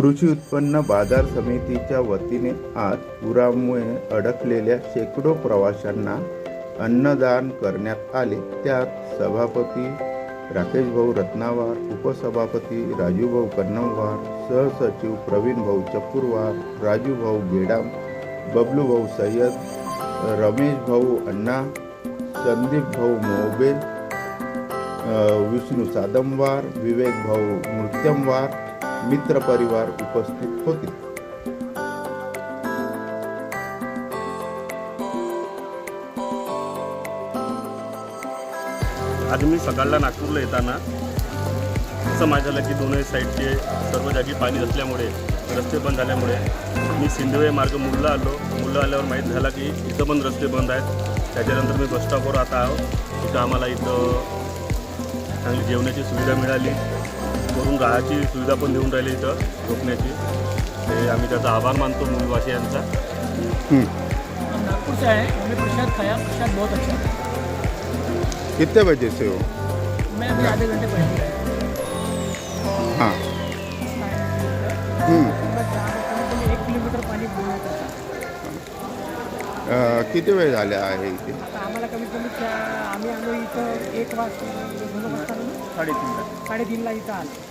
कृषी उत्पन्न बाजार समितीच्या वतीने आज पुरामुळे अडकलेल्या शेकडो प्रवाशांना अन्नदान करण्यात आले. त्यात सभापती राकेश भाऊ रत्नावार उपसभापती राजूभाऊ कन्नमवार सहसचिव प्रवीण भाऊ राजूभाऊ गेडाम बबलूभाऊ सय्यद रमेश भाऊ अण्णा संदीप भाऊ मोबे विष्णू सादमवार विवेक भाऊ नृत्यमवार मित्र परिवार उपस्थित होते. आज मी सकाळला नागपूरला येताना असं माहीत झालं की दोन्ही साईडचे सर्व जागी पाणी असल्यामुळे रस्ते बंद झाल्यामुळे मी सिंधवे मार्ग मुल्ला आलो. मुल्ला आल्यावर माहीत झाला की इथं पण रस्ते बंद आहेत. त्याच्यानंतर मी बस स्टॉपवर आता आहो. इथं आम्हाला इथं चांगली जेवणाची सुविधा मिळाली. वरून राहायची सुविधा पण देऊन राहिली इथं झोपण्याची. ते आम्ही त्याचा आभार मानतो मूलवासियांचा. हम नागपुर से आए हैं हमने प्रसाद खाया. प्रसाद बहुत अच्छा था। कितने बजे से हो? मैं अभी आधे घंटे पहले आया हां. हम्म. एक किलोमीटर पाणी होतं किती वेळ झाल्या आहे इथे? आता आम्हाला कमीत कमी त्या आम्ही आलो इथं एक वाजता दोन वाजता आलो ना? साडेतीनला. साडेतीनला इथं आलो.